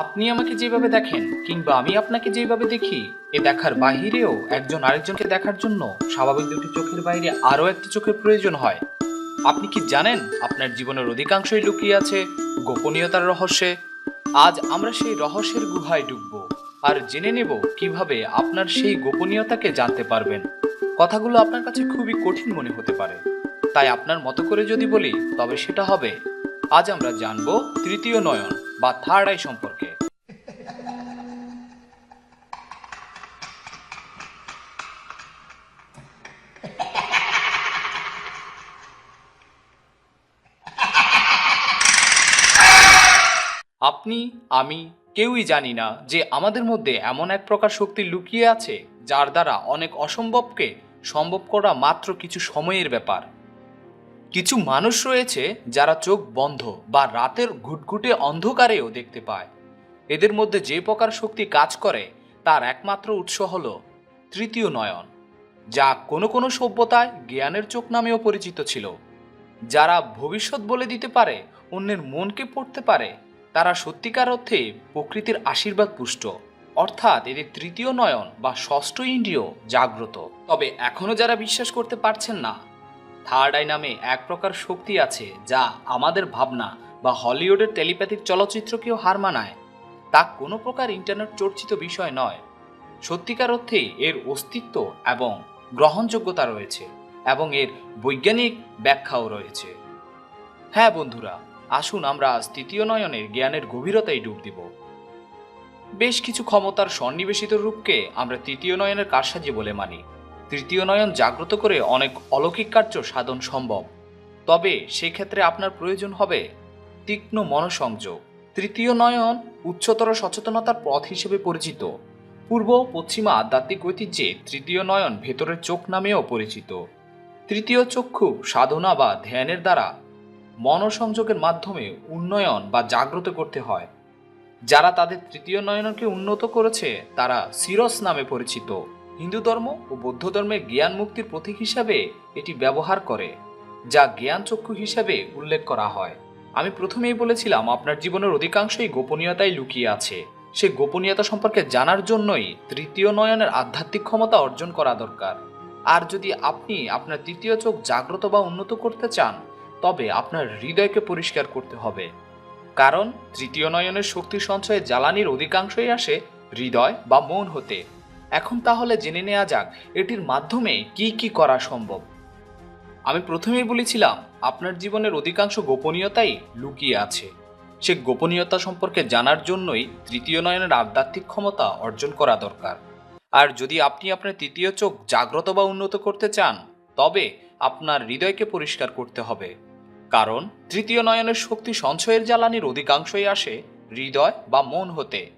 আপনি আমাকে যেভাবে দেখেন, কিংবা আমি আপনাকে যেভাবে দেখি, এ দেখার বাহিরেও একজন আরেকজনকে দেখার জন্য স্বাভাবিক দুটি চোখের বাইরে আরও একটি চোখের প্রয়োজন হয়। আপনি কি জানেন আপনার জীবনের অধিকাংশই লুকিয়ে আছে গোপনীয়তার রহস্যে? আজ আমরা সেই রহস্যের গুহায় ডুবব, আর জেনে নেব কীভাবে আপনার সেই গোপনীয়তাকে জানতে পারবেন। কথাগুলো আপনার কাছে খুবই কঠিন মনে হতে পারে। তাই আপনার মতো করে যদি বলি, তবে সেটা হবে, আজ আমরা জানব তৃতীয় নয়ন বা থার্ড আই সম্পর্কে। আপনি, আমি কেউই জানি না যে আমাদের মধ্যে এমন এক প্রকার শক্তি লুকিয়ে আছে যার দ্বারা অনেক অসম্ভবকে সম্ভব করা মাত্র কিছু সময়ের ব্যাপার। কিছু মানুষ রয়েছে যারা চোখ বন্ধ বা রাতের ঘুটঘুটে অন্ধকারেও দেখতে পায়। এদের মধ্যে যে প্রকার শক্তি কাজ করে তার একমাত্র উৎস হল তৃতীয় নয়ন, যা কোনো কোনো সভ্যতায় জ্ঞানের চোখ নামেও পরিচিত ছিল। যারা ভবিষ্যৎ বলে দিতে পারে, অন্যের মনকে পড়তে পারে তারা সত্যিকার অর্থে প্রকৃতির আশীর্বাদ পুষ্ট। অর্থাৎ এদের তৃতীয় নয়ন বা ষষ্ঠ ইন্দ্রিয় জাগ্রত। তবে এখনও যারা বিশ্বাস করতে পারছেন না থার্ড আই নামে এক প্রকার শক্তি আছে যা আমাদের ভাবনা বা হলিউডের টেলিপ্যাথিক চলচ্চিত্রকেও হার মানায়। তা কোনো প্রকার ইন্টারনেট চর্চিত বিষয় নয়। সত্যিকার অর্থে এর অস্তিত্ব এবং গ্রহণযোগ্যতা রয়েছে এবং এর বৈজ্ঞানিক ব্যাখ্যাও রয়েছে। হ্যাঁ বন্ধুরা আসুন আমরা আজ তৃতীয় নয়নের জ্ঞানের গভীরতায় ডুব দিব। বেশ কিছু ক্ষমতার সন্নিবেশিত রূপকে আমরা তৃতীয় নয়নের কারসাজি বলে মানি। তৃতীয় নয়ন জাগ্রত করে অনেক অলৌকিক কার্য সাধন সম্ভব। তবে সেক্ষেত্রে আপনার প্রয়োজন হবে তীক্ষ্ণ মনসংযোগ। তৃতীয় নয়ন উচ্চতর সচেতনতার পথ হিসেবে পরিচিত। পূর্ব পশ্চিমা আধ্যাত্মিক ঐতিহ্যে তৃতীয় নয়ন ভেতরের চোখ নামেও পরিচিত। তৃতীয় চক্ষু সাধনা বা ধ্যানের দ্বারা মনসংযোগের মাধ্যমে উন্নয়ন বা জাগ্রত করতে হয়। যারা তাদের তৃতীয় নয়নকে উন্নত করেছে, তারা সিরস নামে পরিচিত। হিন্দু ধর্ম ও বৌদ্ধ ধর্মের জ্ঞান মুক্তির প্রতীক হিসাবে এটি ব্যবহার করে, যা জ্ঞান চক্ষু হিসাবে উল্লেখ করা হয়। আমি প্রথমেই বলেছিলাম, আপনার জীবনের অধিকাংশই গোপনীয়তায় লুকিয়ে আছে। সে গোপনীয়তা সম্পর্কে জানার জন্যই তৃতীয় নয়নের আধ্যাত্মিক ক্ষমতা অর্জন করা দরকার। আর যদি আপনি আপনার তৃতীয় চোখ জাগ্রত বা উন্নত করতে চান তবে আপনার হৃদয়কে পরিষ্কার করতে হবে। কারণ তৃতীয় নয়নের শক্তি সঞ্চয়ে জ্বালানির অধিকাংশই আসে হৃদয় বা মন হতে। এখন তাহলে জেনে নেওয়া যাক, এটির মাধ্যমে কি কি করা সম্ভব। আমি প্রথমেই বলেছিলাম, আপনার জীবনের অধিকাংশ গোপনীয়তাই লুকিয়ে আছে। সে গোপনীয়তা সম্পর্কে জানার জন্যই তৃতীয় নয়নের আধ্যাত্মিক ক্ষমতা অর্জন করা দরকার। আর যদি আপনি আপনার তৃতীয় চোখ জাগ্রত বা উন্নত করতে চান, তবে আপনার হৃদয়কে পরিষ্কার করতে হবে। কারণ তৃতীয় নয়নের শক্তি সঞ্চয়ের জ্বালানির অধিকাংশই আসে হৃদয় বা মন হতে।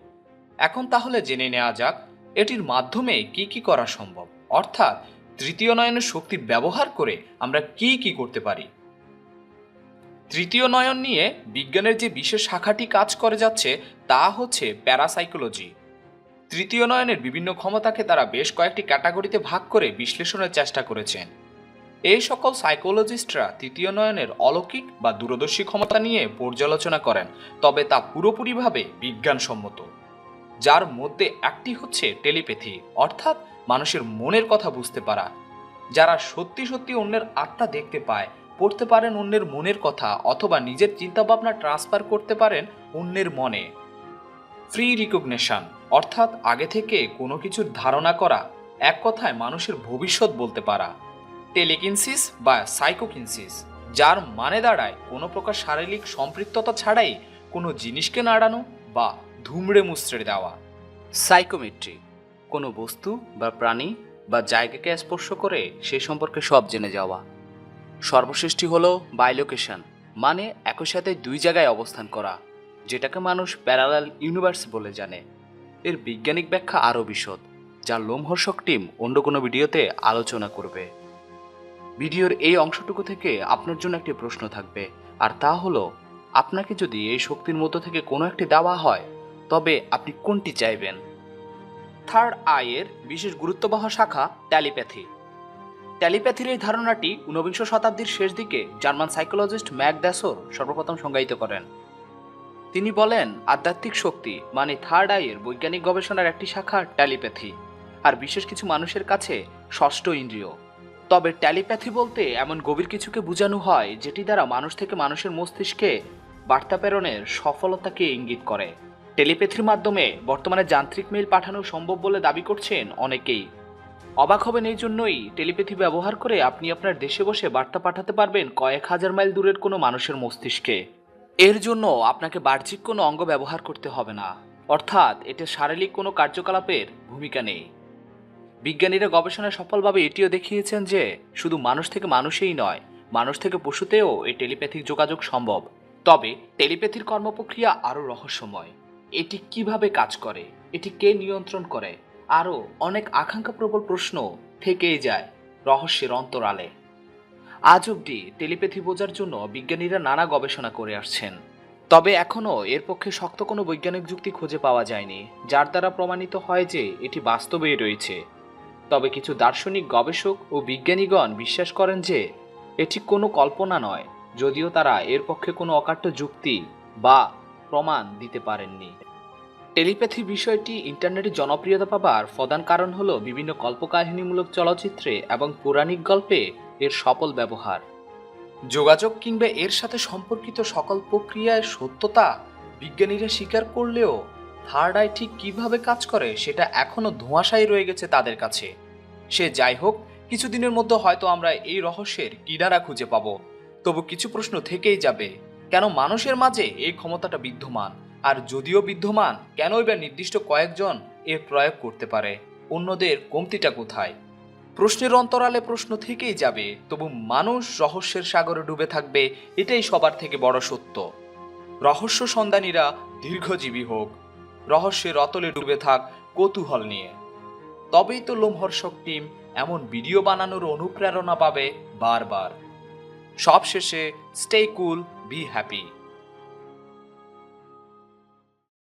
এখন তাহলে জেনে নেওয়া যাক, এটির মাধ্যমে কি কি করা সম্ভব। অর্থাৎ, তৃতীয় নয়নের শক্তি ব্যবহার করে আমরা কি কি করতে পারি? তৃতীয় নয়ন নিয়ে বিজ্ঞানের যে বিশেষ শাখাটি কাজ করে যাচ্ছে, তা হচ্ছে প্যারাসাইকোলজি। তৃতীয় নয়নের বিভিন্ন ক্ষমতাকে তারা বেশ কয়েকটি ক্যাটাগরিতে ভাগ করে বিশ্লেষণের চেষ্টা করেছেন। এই সকল সাইকোলজিস্টরা তৃতীয় নয়নের অলৌকিক বা দূরদর্শী ক্ষমতা নিয়ে পর্যালোচনা করেন, তবে তা পুরোপুরিভাবে বিজ্ঞানসম্মত, যার মধ্যে একটি হচ্ছে টেলিপ্যাথি, অর্থাৎ মানুষের মনের কথা বুঝতে পারা। যারা সত্যি সত্যি অন্যের আত্মা দেখতে পায়, পড়তে পারেন অন্যের মনের কথা, অথবা নিজের চিন্তাভাবনা ট্রান্সফার করতে পারেন অন্যের মনে। ফ্রি রিকগনেশন অর্থাৎ আগে থেকে কোনো কিছুর ধারণা করা, এক কথায় মানুষের ভবিষ্যৎ বলতে পারা। টেলিকিনসিস বা সাইকোকিনসিস, যার মানে দাঁড়ায় কোনো প্রকার শারীরিক সম্পৃক্ততা ছাড়াই কোনো জিনিসকে নাড়ানো বা ধুমড়ে মুচড়ে দেওয়া। সাইকোমেট্রি, কোনো বস্তু বা প্রাণী বা জায়গাকে স্পর্শ করে সে সম্পর্কে সব জেনে যাওয়া। সর্বশ্রেষ্ঠী হলো বাইলোকেশন মানে একই সাথে দুই জায়গায় অবস্থান করা, যেটাকে মানুষ প্যারালাল ইউনিভার্স বলে জানে। এর বৈজ্ঞানিক ব্যাখ্যা আরও বিশদ, যা লোমহর্ষক টিম অন্য কোনো ভিডিওতে আলোচনা করবে। ভিডিওর এই অংশটুকু থেকে আপনার জন্য একটি প্রশ্ন থাকবে। আর তা হলো, আপনাকে যদি এই শক্তির মধ্য থেকে কোনো একটি দেওয়া হয়, তবে আপনি কোনটি চাইবেন? থার্ড আয়ের বিশেষ গুরুত্ববহ শাখা ট্যালিপ্যাথি ট্যালিপ্যাথির এই ধারণাটি ঊনবিংশ শতাব্দীর শেষ দিকে জার্মান সাইকোলজিস্ট ম্যাক দ্যাসোর সর্বপ্রথম সংজ্ঞায়িত করেন। তিনি বলেন, আধ্যাত্মিক শক্তি মানে থার্ড আয়ের বৈজ্ঞানিক গবেষণার একটি শাখা ট্যালিপ্যাথি আর বিশেষ কিছু মানুষের কাছে ষষ্ঠ ইন্দ্রিয়। তবে ট্যালিপ্যাথি বলতে এমন গভীর কিছুকে বোঝানো হয়, যেটি দ্বারা মানুষ থেকে মানুষের মস্তিষ্কে বার্তা প্রেরণের সফলতাকে ইঙ্গিত করে। টেলিপ্যাথির মাধ্যমে বর্তমানে যান্ত্রিক মেইল পাঠানো সম্ভব বলে দাবি করছেন অনেকেই। অবাক হবেন এই জন্যই টেলিপ্যাথি ব্যবহার করে আপনি আপনার দেশে বসে বার্তা পাঠাতে পারবেন কয়েক হাজার মাইল দূরের কোনো মানুষের মস্তিষ্কে। এর জন্য আপনাকে বাহ্যিক কোনো অঙ্গ ব্যবহার করতে হবে না। অর্থাৎ এতে শারীরিক কোনো কার্যকলাপের ভূমিকা নেই। বিজ্ঞানীরা গবেষণায় সফলভাবে এটিও দেখিয়েছেন যে শুধু মানুষ থেকে মানুষেই নয়, মানুষ থেকে পশুতেও এই টেলিপ্যাথিক যোগাযোগ সম্ভব। তবে টেলিপ্যাথির কর্মপ্রক্রিয়া আরও রহস্যময়। এটি কীভাবে কাজ করে? এটি কে নিয়ন্ত্রণ করে? আরও অনেক আকাঙ্ক্ষাপ্রবল প্রশ্ন থেকেই যায় রহস্যের অন্তরালে। আজ অবধি টেলিপ্যাথি বোঝার জন্য বিজ্ঞানীরা নানা গবেষণা করে আসছেন। তবে এখনও এর পক্ষে শক্ত কোনো বৈজ্ঞানিক যুক্তি খুঁজে পাওয়া যায়নি, যার দ্বারা প্রমাণিত হয় যে এটি বাস্তবেই রয়েছে। তবে কিছু দার্শনিক গবেষক ও বিজ্ঞানীগণ বিশ্বাস করেন যে এটি কোনো কল্পনা নয়, যদিও তারা এর পক্ষে কোনো অকাট্য যুক্তি বা প্রমাণ দিতে পারেননি। টেলিপ্যাথি বিষয়টি ইন্টারনেটে জনপ্রিয়তা পাবার প্রধান কারণ হলো বিভিন্ন কল্পকাহিনীমূলক চলচ্চিত্রে এবং পৌরাণিক গল্পে এর সফল ব্যবহার। যোগাযোগ কিংবা এর সাথে সম্পর্কিত সকল প্রক্রিয়ায় সত্যতা বিজ্ঞানীরা স্বীকার করলেও থার্ড আই ঠিক কীভাবে কাজ করে সেটা এখনও ধোঁয়াশাই রয়ে গেছে তাদের কাছে। সে যাই হোক, কিছুদিনের মধ্যে হয়তো আমরা এই রহস্যের কিনারা খুঁজে পাব। তবু কিছু প্রশ্ন থেকেই যাবে, কেন মানুষের মাঝে এই ক্ষমতাটা বিদ্যমান? আর যদিও বিদ্যমান কেনই বা নির্দিষ্ট কয়েকজন এর প্রয়োগ করতে পারে? অন্যদের কমতিটা কোথায়? প্রশ্নের অন্তরালে প্রশ্ন থেকেই যাবে, তবু মানুষ রহস্যের সাগরে ডুবে থাকবে, এটাই সবার থেকে বড় সত্য। রহস্য সন্ধানীরা দীর্ঘজীবী হোক রহস্যের অতলে ডুবে থাক কৌতূহল নিয়ে। তবেই তো লোমহর্ষক টিম এমন ভিডিও বানানোর অনুপ্রেরণা পাবে বারবার। সবশেষে স্টে কুল বি হ্যাপি